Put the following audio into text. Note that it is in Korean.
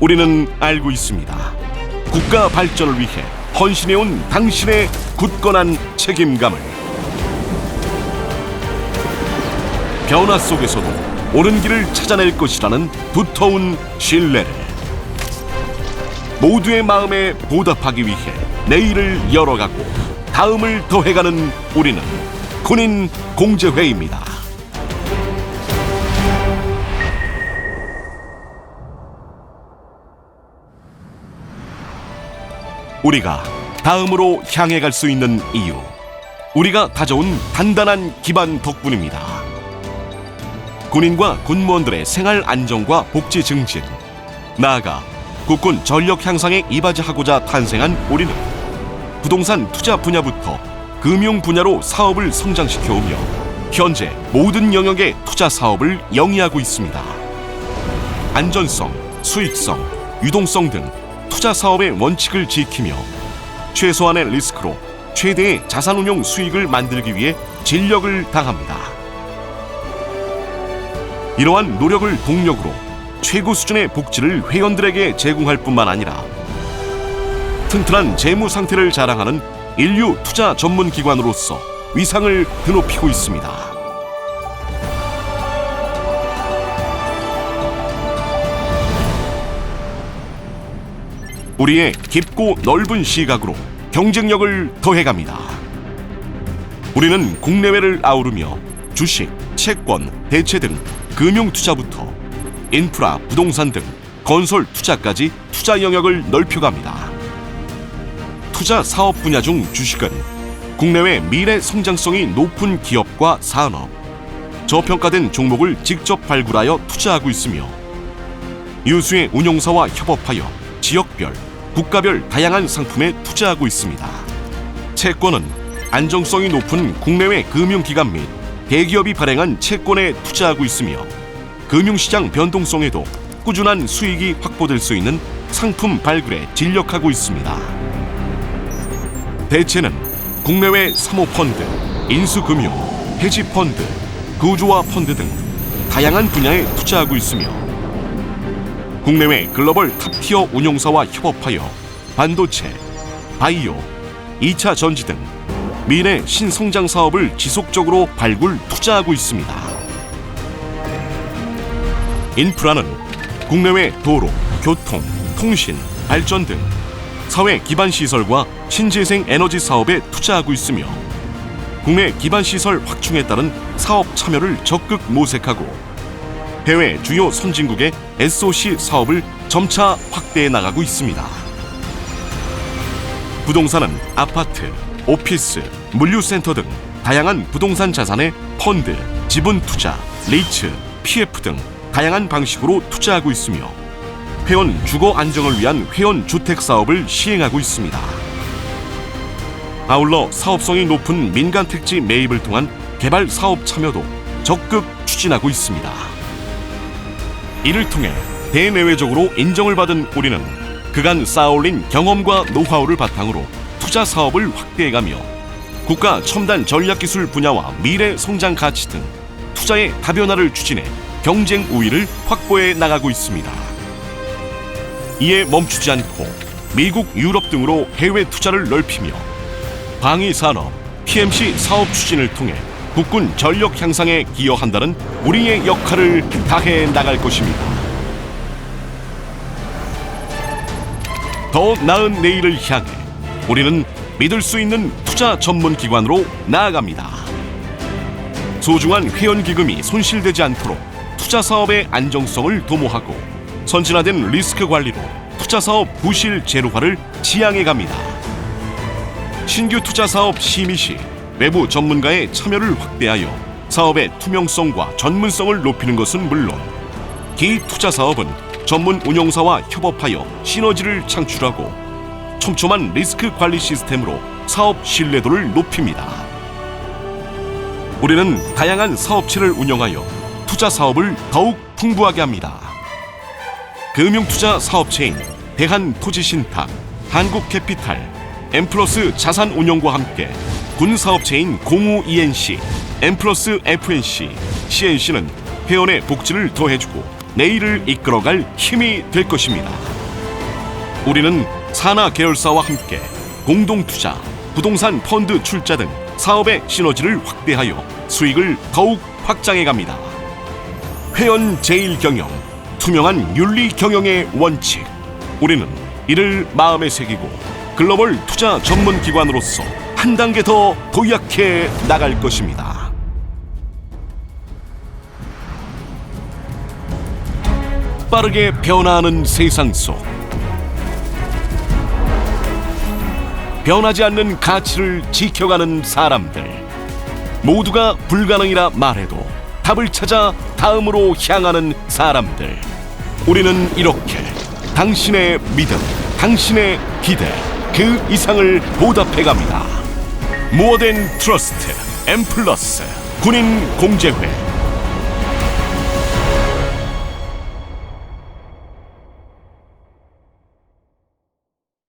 우리는 알고 있습니다. 국가 발전을 위해 헌신해온 당신의 굳건한 책임감을 변화 속에서도 옳은 길을 찾아낼 것이라는 두터운 신뢰를 모두의 마음에 보답하기 위해 내일을 열어가고 다음을 더해가는 우리는 군인 공제회입니다. 우리가 다음으로 향해 갈 수 있는 이유. 우리가 다져온 단단한 기반 덕분입니다. 군인과 군무원들의 생활 안정과 복지 증진, 나아가 국군 전력 향상에 이바지하고자 탄생한 우리는 부동산 투자 분야부터 금융 분야로 사업을 성장시켜 오며 현재 모든 영역의 투자 사업을 영위하고 있습니다. 안전성, 수익성, 유동성 등 투자 사업의 원칙을 지키며 최소한의 리스크로 최대의 자산 운용 수익을 만들기 위해 진력을 다합니다. 이러한 노력을 동력으로 최고 수준의 복지를 회원들에게 제공할 뿐만 아니라 튼튼한 재무 상태를 자랑하는 인류 투자 전문 기관으로서 위상을 드높이고 있습니다. 우리의 깊고 넓은 시각으로 경쟁력을 더해갑니다. 우리는 국내외를 아우르며 주식, 채권, 대체 등 금융 투자부터 인프라, 부동산 등 건설 투자까지 투자 영역을 넓혀갑니다. 투자 사업 분야 중 주식은 국내외 미래 성장성이 높은 기업과 산업, 저평가된 종목을 직접 발굴하여 투자하고 있으며 유수의 운용사와 협업하여 지역별, 국가별 다양한 상품에 투자하고 있습니다. 채권은 안정성이 높은 국내외 금융기관 및 대기업이 발행한 채권에 투자하고 있으며 금융시장 변동성에도 꾸준한 수익이 확보될 수 있는 상품 발굴에 진력하고 있습니다. 대체는 국내외 사모펀드, 인수금융, 헤지펀드, 구조화 펀드 등 다양한 분야에 투자하고 있으며 국내외 글로벌 탑티어 운용사와 협업하여 반도체, 바이오, 2차 전지 등 미래 신성장 사업을 지속적으로 발굴 투자하고 있습니다. 인프라는 국내외 도로, 교통, 통신, 발전 등 사회 기반 시설과 신재생 에너지 사업에 투자하고 있으며 국내 기반 시설 확충에 따른 사업 참여를 적극 모색하고 해외 주요 선진국의 SOC 사업을 점차 확대해 나가고 있습니다. 부동산은 아파트, 오피스, 물류센터 등 다양한 부동산 자산의 펀드, 지분 투자, 리츠, PF 등 다양한 방식으로 투자하고 있으며 회원 주거 안정을 위한 회원 주택 사업을 시행하고 있습니다. 아울러 사업성이 높은 민간 택지 매입을 통한 개발 사업 참여도 적극 추진하고 있습니다. 이를 통해 대내외적으로 인정을 받은 우리는 그간 쌓아올린 경험과 노하우를 바탕으로 투자 사업을 확대해가며 국가 첨단 전략기술 분야와 미래 성장 가치 등 투자의 다변화를 추진해 경쟁 우위를 확보해 나가고 있습니다. 이에 멈추지 않고 미국, 유럽 등으로 해외 투자를 넓히며 방위 산업, PMC 사업 추진을 통해 국군 전력 향상에 기여한다는 우리의 역할을 다해 나갈 것입니다. 더 나은 내일을 향해 우리는 믿을 수 있는 투자 전문 기관으로 나아갑니다. 소중한 회원 기금이 손실되지 않도록 투자 사업의 안정성을 도모하고 선진화된 리스크 관리로 투자 사업 부실 제로화를 지향해 갑니다. 신규 투자 사업 심의 시 외부 전문가의 참여를 확대하여 사업의 투명성과 전문성을 높이는 것은 물론 기 투자 사업은 전문 운용사와 협업하여 시너지를 창출하고 촘촘한 리스크 관리 시스템으로 사업 신뢰도를 높입니다. 우리는 다양한 사업체를 운영하여 투자 사업을 더욱 풍부하게 합니다. 금융투자 사업체인 대한토지신탁, 한국캐피탈, 엠플러스 자산운용과 함께 군 사업체인 공우 ENC, 엠플러스 FNC, CNC는 회원의 복지를 더해주고 내일을 이끌어갈 힘이 될 것입니다. 우리는 산하 계열사와 함께 공동 투자, 부동산 펀드 출자 등 사업의 시너지를 확대하여 수익을 더욱 확장해 갑니다. 회원 제일 경영, 투명한 윤리 경영의 원칙. 우리는 이를 마음에 새기고 글로벌 투자 전문 기관으로서 한 단계 더 도약해 나갈 것입니다. 빠르게 변화하는 세상 속 변하지 않는 가치를 지켜가는 사람들 모두가 불가능이라 말해도 답을 찾아 다음으로 향하는 사람들 우리는 이렇게 당신의 믿음 당신의 기대 그 이상을 보답해 갑니다. 모어된 트러스트 엠플러스 군인 공제회